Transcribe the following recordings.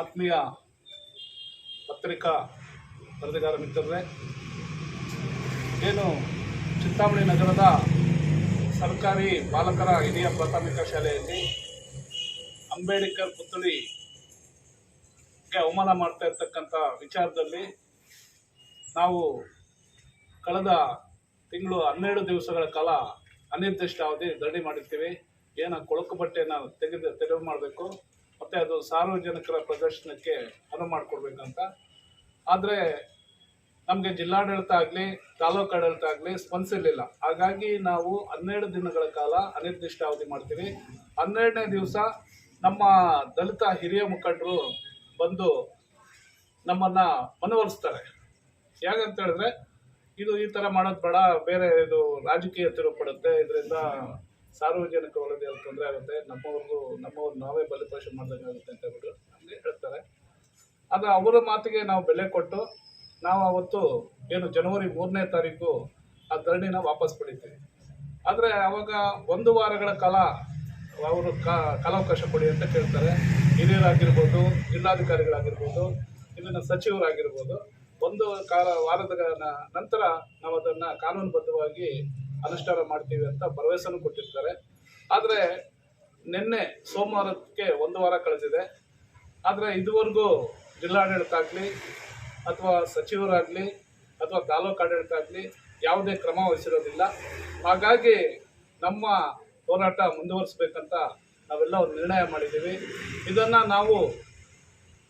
ಆತ್ಮೀಯ ಪತ್ರಿಕಾ ವರದಿಗಾರ ಮಿತ್ರರೇ, ಏನು ಚಿಂತಾಮಣಿ ನಗರದ ಸರ್ಕಾರಿ ಬಾಲಕರ ಹಿರಿಯ ಪ್ರಾಥಮಿಕ ಶಾಲೆಯಲ್ಲಿ ಅಂಬೇಡ್ಕರ್ ಪುತ್ಥಳಿಗೆ ಅವಮಾನ ಮಾಡ್ತಾ ಇರ್ತಕ್ಕಂಥ ವಿಚಾರದಲ್ಲಿ ನಾವು ಕಳೆದ ತಿಂಗಳು ಹನ್ನೆರಡು ದಿವಸಗಳ ಕಾಲ ಅನಿರ್ದಿಷ್ಟ ಅವಧಿ ಧರಣಿ ಮಾಡಿರ್ತೀವಿ. ಏನೋ ಕೊಳಕು ಬಟ್ಟೆಯನ್ನು ತೆಗೆದು ತೆರವು ಮಾಡಬೇಕು. ಮತ್ತು ಅದು ಸಾರ್ವಜನಿಕರ ಪ್ರದರ್ಶನಕ್ಕೆ ಅನುವು ಮಾಡಿಕೊಡ್ಬೇಕಂತ ಆದರೆ ನಮಗೆ ಜಿಲ್ಲಾಡಳಿತ ಆಗಲಿ, ತಾಲೂಕು ಆಡಳಿತ ಆಗಲಿ ಸ್ಪಂದಿಸಿರಲಿಲ್ಲ. ಹಾಗಾಗಿ ನಾವು ಹನ್ನೆರಡು ದಿನಗಳ ಕಾಲ ಅನಿರ್ದಿಷ್ಟ ಅವಧಿ ಮಾಡ್ತೀವಿ. ಹನ್ನೆರಡನೇ ದಿವಸ ನಮ್ಮ ದಲಿತ ಹಿರಿಯ ಮುಖಂಡರು ಬಂದು ನಮ್ಮನ್ನು ಮನವೊಲಿಸ್ತಾರೆ. ಯಾಕಂತ ಹೇಳಿದ್ರೆ ಇದು ಈ ಥರ ಮಾಡೋದು ಬೇಡ, ಬೇರೆ ಇದು ರಾಜಕೀಯ ತಿರುಪಡುತ್ತೆ ಇದರಿಂದ ಸಾರ್ವಜನಿಕ ವಲಯದಲ್ಲಿ ತೊಂದರೆ ಆಗುತ್ತೆ ನಮ್ಮವ್ರಿಗೂ ನಮ್ಮವ್ರು ನಾವೇ ಬಲಿಪಶು ಮಾಡ್ದಂಗಾಗುತ್ತೆ ಅಂತ ಹೇಳ್ಬಿಟ್ಟು ನಮಗೆ ಹೇಳ್ತಾರೆ. ಆದರೆ ಅವರ ಮಾತಿಗೆ ನಾವು ಬೆಲೆ ಕೊಟ್ಟು ನಾವು ಅವತ್ತು ಏನು ಜನವರಿ ಮೂರನೇ ತಾರೀಕು ಆ ಧರಣಿನ ವಾಪಸ್ ಪಡಿತೀವಿ. ಆದರೆ ಅವಾಗ ಒಂದು ವಾರಗಳ ಕಾಲ ಅವರು ಕಾಲಾವಕಾಶ ಕೊಡಿ ಅಂತ ಕೇಳ್ತಾರೆ. ಹಿರಿಯರಾಗಿರ್ಬೋದು, ಜಿಲ್ಲಾಧಿಕಾರಿಗಳಾಗಿರ್ಬೋದು, ಇಲ್ಲಿನ ಸಚಿವರಾಗಿರ್ಬೋದು. ಒಂದು ಕಾಲ ವಾರದ ನಂತರ ನಾವು ಅದನ್ನು ಕಾನೂನುಬದ್ಧವಾಗಿ ಅನುಷ್ಠಾನ ಮಾಡ್ತೀವಿ ಅಂತ ಭರವಸೆನೂ ಕೊಟ್ಟಿರ್ತಾರೆ. ಆದರೆ ನಿನ್ನೆ ಸೋಮವಾರಕ್ಕೆ ಒಂದು ವಾರ ಕಳೆದಿದೆ. ಆದರೆ ಇದುವರೆಗೂ ಜಿಲ್ಲಾಡಳಿತ ಆಗಲಿ ಅಥವಾ ಸಚಿವರಾಗಲಿ ಅಥವಾ ತಾಲೂಕು ಆಡಳಿತ ಆಗಲಿ ಯಾವುದೇ ಕ್ರಮ ವಹಿಸಿರೋದಿಲ್ಲ. ಹಾಗಾಗಿ ನಮ್ಮ ಹೋರಾಟ ಮುಂದುವರಿಸಬೇಕಂತ ನಾವೆಲ್ಲ ಒಂದು ನಿರ್ಣಯ ಮಾಡಿದ್ದೀವಿ. ಇದನ್ನು ನಾವು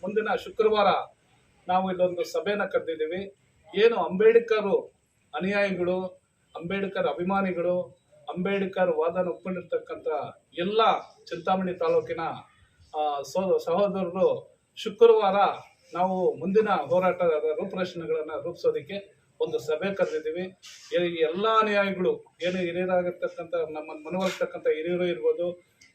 ಮುಂದಿನ ಶುಕ್ರವಾರ ನಾವು ಇಲ್ಲೊಂದು ಸಭೆನ ಕರೆದಿದ್ದೀವಿ. ಏನು ಅಂಬೇಡ್ಕರು ಅನುಯಾಯಿಗಳು ಅಂಬೇಡ್ಕರ್ ಅಭಿಮಾನಿಗಳು, ಅಂಬೇಡ್ಕರ್ ವಾದನ ಒಪ್ಕೊಂಡಿರ್ತಕ್ಕಂಥ ಎಲ್ಲ ಚಿಂತಾಮಣಿ ತಾಲೂಕಿನ ಸೋ, ಸಹೋದರರು ಶುಕ್ರವಾರ ನಾವು ಮುಂದಿನ ಹೋರಾಟದ ರೂಪುರೇಷಣೆಗಳನ್ನು ರೂಪಿಸೋದಕ್ಕೆ ಒಂದು ಸಭೆ ಕರೆದಿದ್ದೀವಿ. ಎಲ್ಲ ಅನುಯಾಯಿಗಳು, ಏನು ಹಿರಿಯರಾಗಿರ್ತಕ್ಕಂಥ, ನಮ್ಮ ಮನವೊಲಿಸ್ತಕ್ಕಂಥ ಹಿರಿಯರು ಇರ್ಬೋದು,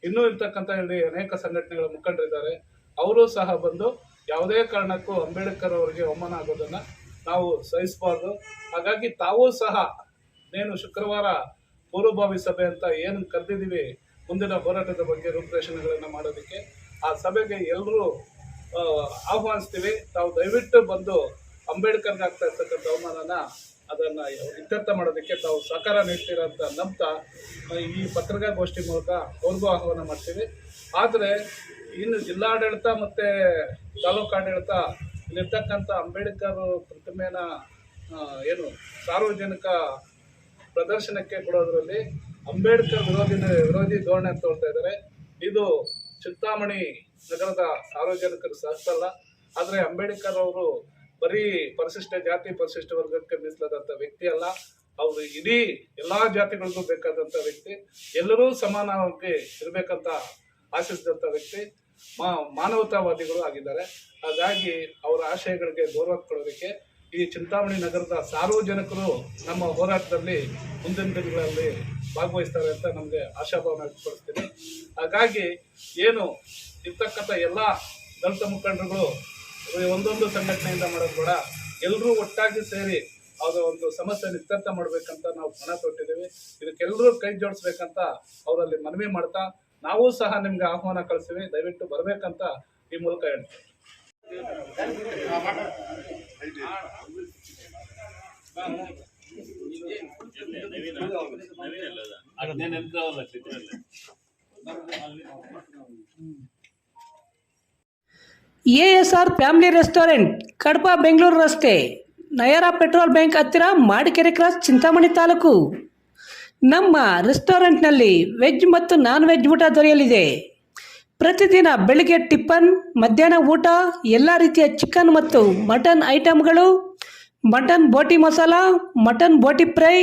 ಇನ್ನೂ ಇರ್ತಕ್ಕಂಥ ಇಲ್ಲಿ ಅನೇಕ ಸಂಘಟನೆಗಳ ಮುಖಂಡರಿದ್ದಾರೆ. ಅವರು ಸಹ ಬಂದು ಯಾವುದೇ ಕಾರಣಕ್ಕೂ ಅಂಬೇಡ್ಕರ್ ಅವರಿಗೆ ಅವಮಾನ ಆಗೋದನ್ನು ನಾವು ಸಹಿಸಬಾರ್ದು. ಹಾಗಾಗಿ ತಾವೂ ಸಹ ಏನು ಶುಕ್ರವಾರ ಪೂರ್ವಭಾವಿ ಸಭೆ ಅಂತ ಏನು ಕರೆದಿದ್ದೀವಿ ಮುಂದಿನ ಹೋರಾಟದ ಬಗ್ಗೆ ರೂಪರೇಷಣೆಗಳನ್ನು ಮಾಡೋದಕ್ಕೆ. ಆ ಸಭೆಗೆ ಎಲ್ಲರೂ ಆಹ್ವಾನಿಸ್ತೀವಿ. ತಾವು ದಯವಿಟ್ಟು ಬಂದು ಅಂಬೇಡ್ಕರ್ಗೆ ಆಗ್ತಾ ಇರ್ತಕ್ಕಂಥ ಅವಮಾನನ ಅದನ್ನು ಇತ್ಯರ್ಥ ಮಾಡೋದಕ್ಕೆ ತಾವು ಸಹಕಾರ ನೀಡ್ತೀರಂತ ನಂಬ್ತಾ ಈ ಪತ್ರಿಕಾಗೋಷ್ಠಿ ಮೂಲಕ ಅವ್ರಿಗೂ ಆಹ್ವಾನ ಮಾಡ್ತೀವಿ. ಆದರೆ ಇನ್ನು ಜಿಲ್ಲಾಡಳಿತ ಮತ್ತು ತಾಲೂಕು ಆಡಳಿತ ಇಲ್ಲಿರ್ತಕ್ಕಂಥ ಅಂಬೇಡ್ಕರ್ ಪ್ರತಿಮೆನ ಏನು ಸಾರ್ವಜನಿಕ ಪ್ರದರ್ಶನಕ್ಕೆ ಕೊಡೋದ್ರಲ್ಲಿ ಅಂಬೇಡ್ಕರ್ ವಿರೋಧಿ ವಿರೋಧಿ ಧೋರಣೆ ಅಂತ ತೋರ್ತಾ ಇದ್ದಾರೆ. ಇದು ಚಿಂತಾಮಣಿ ನಗರದ ಸಾರ್ವಜನಿಕರು ಸಹಸಲ್ಲ ಆದರೆ ಅಂಬೇಡ್ಕರ್ ಅವರು ಬರೀ ಪರಿಶಿಷ್ಟ ಜಾತಿ, ಪರಿಶಿಷ್ಟ ವರ್ಗಕ್ಕೆ ಮೀಸಲಾದಂಥ ವ್ಯಕ್ತಿ ಅಲ್ಲ. ಅವರು ಇಡೀ ಎಲ್ಲಾ ಜಾತಿಗಳಿಗೂ ಬೇಕಾದಂಥ ವ್ಯಕ್ತಿ. ಎಲ್ಲರೂ ಸಮಾನವಾಗಿ ಇರಬೇಕಂತ ಆಶಿಸಿದಂಥ ವ್ಯಕ್ತಿ. ಮಾ ಮಾನವತಾವಾದಿಗಳು ಆಗಿದ್ದಾರೆ. ಹಾಗಾಗಿ ಅವರ ಆಶಯಗಳಿಗೆ ಗೌರವ ಕೊಡೋದಕ್ಕೆ ಈ ಚಿಂತಾಮಣಿ ನಗರದ ಸಾರ್ವಜನಿಕರು ನಮ್ಮ ಹೋರಾಟದಲ್ಲಿ ಮುಂದಿನ ದಿನಗಳಲ್ಲಿ ಭಾಗವಹಿಸ್ತಾರೆ ಅಂತ ನಮಗೆ ಆಶಾಭಾವನೆ ವ್ಯಕ್ತಪಡಿಸ್ತೀನಿ. ಹಾಗಾಗಿ ಏನು ಇರ್ತಕ್ಕಂಥ ಎಲ್ಲ ದಲಿತ ಮುಖಂಡರುಗಳು ಒಂದೊಂದು ಸಂಘಟನೆಯಿಂದ ಮಾಡೋದು ಕೂಡ ಎಲ್ಲರೂ ಒಟ್ಟಾಗಿ ಸೇರಿ ಅವರ ಒಂದು ಸಮಸ್ಯೆ ಇತ್ಯರ್ಥ ಮಾಡಬೇಕಂತ ನಾವು ಪಣ ತೊಟ್ಟಿದ್ದೀವಿ. ಇದಕ್ಕೆಲ್ಲರೂ ಕೈ ಜೋಡಿಸ್ಬೇಕಂತ ಅವರಲ್ಲಿ ಮನವಿ ಮಾಡ್ತಾ ನಾವು ಸಹ ನಿಮ್ಗೆ ಆಹ್ವಾನ ಕಳಿಸ್ತೀವಿ. ದಯವಿಟ್ಟು ಬರಬೇಕಂತ ಈ ಮೂಲಕ ಹೇಳ್ತೀವಿ A S R family restaurant Kadapa Bengaluru ರಸ್ತೆ. ನಯರ ಪೆಟ್ರೋಲ್ ಬ್ಯಾಂಕ್ ಹತ್ತಿರ ಮಾಡಿಕೆರೆ ಕ್ರಾಸ್ ಚಿಂತಾಮಣಿ ತಾಲೂಕು. ನಮ್ಮ ರೆಸ್ಟೋರೆಂಟ್ನಲ್ಲಿ ವೆಜ್ ಮತ್ತು ನಾನ್ ವೆಜ್ ಊಟ ದೊರೆಯಲಿದೆ. ಪ್ರತಿದಿನ ಬೆಳಿಗ್ಗೆ ಟಿಫನ್ ಮಧ್ಯಾಹ್ನ ಊಟ, ಎಲ್ಲ ರೀತಿಯ ಚಿಕನ್ ಮತ್ತು ಮಟನ್ ಐಟಮ್ಗಳು ಮಟನ್ ಬೋಟಿ ಮಸಾಲ, ಮಟನ್ ಬೋಟಿ ಫ್ರೈ,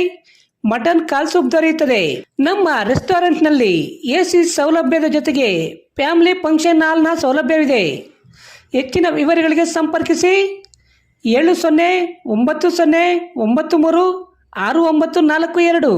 ಮಟನ್ ಕಾಲ್ ಸೂಪ್ ದೊರೆಯುತ್ತದೆ. ನಮ್ಮ ರೆಸ್ಟೋರೆಂಟ್ನಲ್ಲಿ ಎ ಸಿ ಸೌಲಭ್ಯದ ಜೊತೆಗೆ ಫ್ಯಾಮಿಲಿ ಫಂಕ್ಷನ್ ಹಾಲ್ನ ಸೌಲಭ್ಯವಿದೆ. ಹೆಚ್ಚಿನ ವಿವರಗಳಿಗೆ ಸಂಪರ್ಕಿಸಿ ಏಳು ಸೊನ್ನೆ ಒಂಬತ್ತು ಸೊನ್ನೆ ಒಂಬತ್ತು ಮೂರು ಆರು ಒಂಬತ್ತು ನಾಲ್ಕು ಎರಡು.